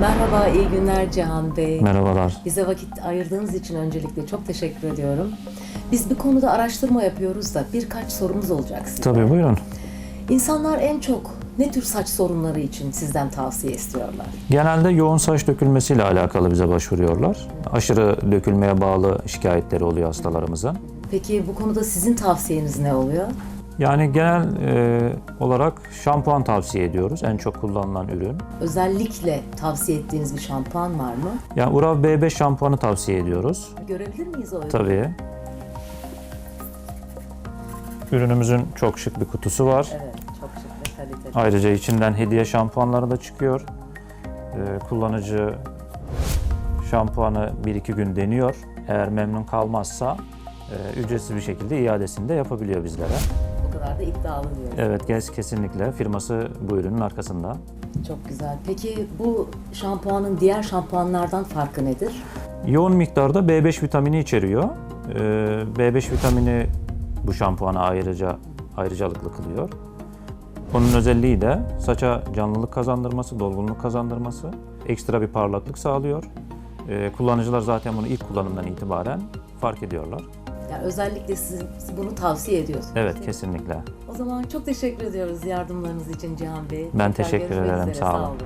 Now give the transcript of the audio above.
Merhaba, iyi günler Cihan Bey. Merhabalar. Bize vakit ayırdığınız için öncelikle çok teşekkür ediyorum. Biz bir konuda araştırma yapıyoruz da birkaç sorumuz olacak size. Tabii buyurun. İnsanlar en çok ne tür saç sorunları için sizden tavsiye istiyorlar? Genelde yoğun saç dökülmesiyle alakalı bize başvuruyorlar. Aşırı dökülmeye bağlı şikayetleri oluyor hastalarımızın. Peki bu konuda sizin tavsiyeniz ne oluyor? Yani genel e, olarak şampuan tavsiye ediyoruz. En çok kullanılan ürün. Özellikle tavsiye ettiğiniz bir şampuan var mı? Yani Urav B5 şampuanı tavsiye ediyoruz. Görebilir miyiz o ürünü? Tabii. Ürünümüzün çok şık bir kutusu var. Evet, çok şık ve kaliteli. Ayrıca içinden hediye şampuanları da çıkıyor. Ee, kullanıcı şampuanı 1-2 gün deniyor. Eğer memnun kalmazsa e, ücretsiz bir şekilde iadesini de yapabiliyor bizlere. O kadar da iddialı diyoruz. Evet gez kesinlikle firması bu ürünün arkasında. Çok güzel. Peki bu şampuanın diğer şampuanlardan farkı nedir? Yoğun miktarda B5 vitamini içeriyor. Ee, B5 vitamini bu şampuana ayrıca ayrıcalıklı kılıyor. Onun özelliği de saça canlılık kazandırması, dolgunluk kazandırması, ekstra bir parlaklık sağlıyor. Ee, kullanıcılar zaten bunu ilk kullanımdan itibaren fark ediyorlar. Yani özellikle siz bunu tavsiye ediyorsunuz. Evet, mi? kesinlikle. O zaman çok teşekkür ediyoruz yardımlarınız için Cihan Bey. Ben Tekrar teşekkür ederim, üzere, sağ olun. olun.